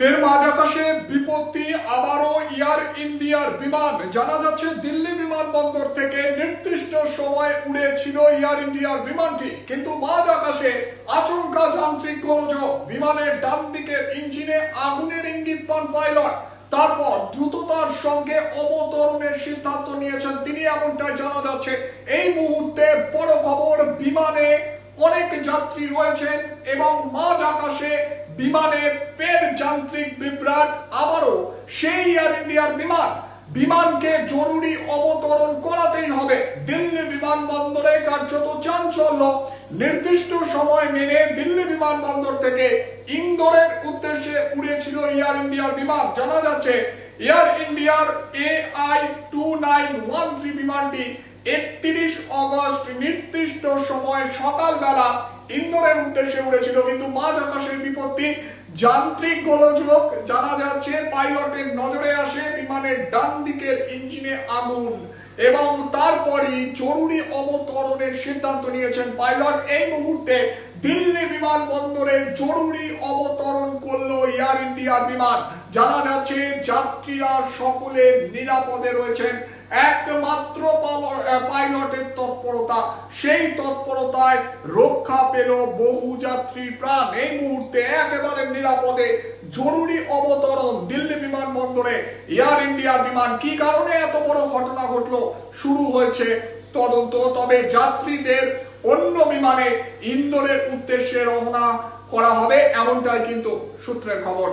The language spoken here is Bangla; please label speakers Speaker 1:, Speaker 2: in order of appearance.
Speaker 1: ফের মাঝ আকাশে বিপত্তি, আবারও এয়ার ইন্ডিয়ার বিমান। জানা যাচ্ছে, দিল্লি বিমানবন্দর থেকে নির্দিষ্ট সময় উড়েছিল এয়ার ইন্ডিয়ার বিমানটি। কিন্তু মাঝ আকাশে আচমকা যান্ত্রিক গোলযোগ। বিমানের ডান ইঞ্জিনে আগুনের ইঙ্গিত পান পাইলট। তারপর দ্রুততার সঙ্গে অবতরণের সিদ্ধান্ত নিয়েছেন তিনি। এমনটাই জানা যাচ্ছে, এই মুহূর্তে অনেক যাত্রী রয়েছেন এবং মাঝ আকাশে বিমানের ফের যান্ত্রিক বিভ্রাট, আবারও সেই এয়ার ইন্ডিয়ার বিমান। বিমানকে জরুরি অবতরণ করাতেই হবে। দিল্লি বিমানবন্দরে কার্যত চাঞ্চল্য। নির্দিষ্ট সময় মেনে দিল্লি বিমানবন্দর থেকে ইন্দোরের উদ্দেশ্যে উড়েছিল এয়ার ইন্ডিয়ার বিমান। জানা যাচ্ছে এয়ার ইন্ডিয়ার A I two nine one three বিমানটি একত্রিশ অগস্ট নির্দিষ্ট সময় সকালবেলা ইন্দোরের উদ্দেশ্যে উড়েছিল, কিন্তু মাঝ আকাশের বিপত্তি। যান্ত্রিক গোলযোগ জানা যাচ্ছে, পাইলটের নজরে আসে বিমানের ডান দিকের ইঞ্জিনে আগুন, এবং তারপরই জরুরি অবতরণের সিদ্ধান্ত নিয়েছেন পাইলট। এই মুহূর্তে দিল্লি বিমানবন্দরে জরুরি অবতরণ করল এয়ার ইন্ডিয়ার বিমান। জানা যাচ্ছে, যাত্রীরা সকলে নিরাপদে রয়েছেন। একমাত্র পাইলটের তৎপরতা। সেই তৎপরতায় রক্ষা পেল বহু প্রাণ। এই মুহূর্তে একেবারে নিরাপদে জরুরি অবতরণ দিল্লি বিমানবন্দরে। এয়ার ইন্ডিয়ার বিমান কি কারণে এত বড় ঘটনা ঘটলো? শুরু হয়েছে তদন্ত। তবে যাত্রীদের অন্য বিমানে ইন্দোরের উদ্দেশ্যে রওনা করা হবে, এমনটাই কিন্তু সূত্রের খবর।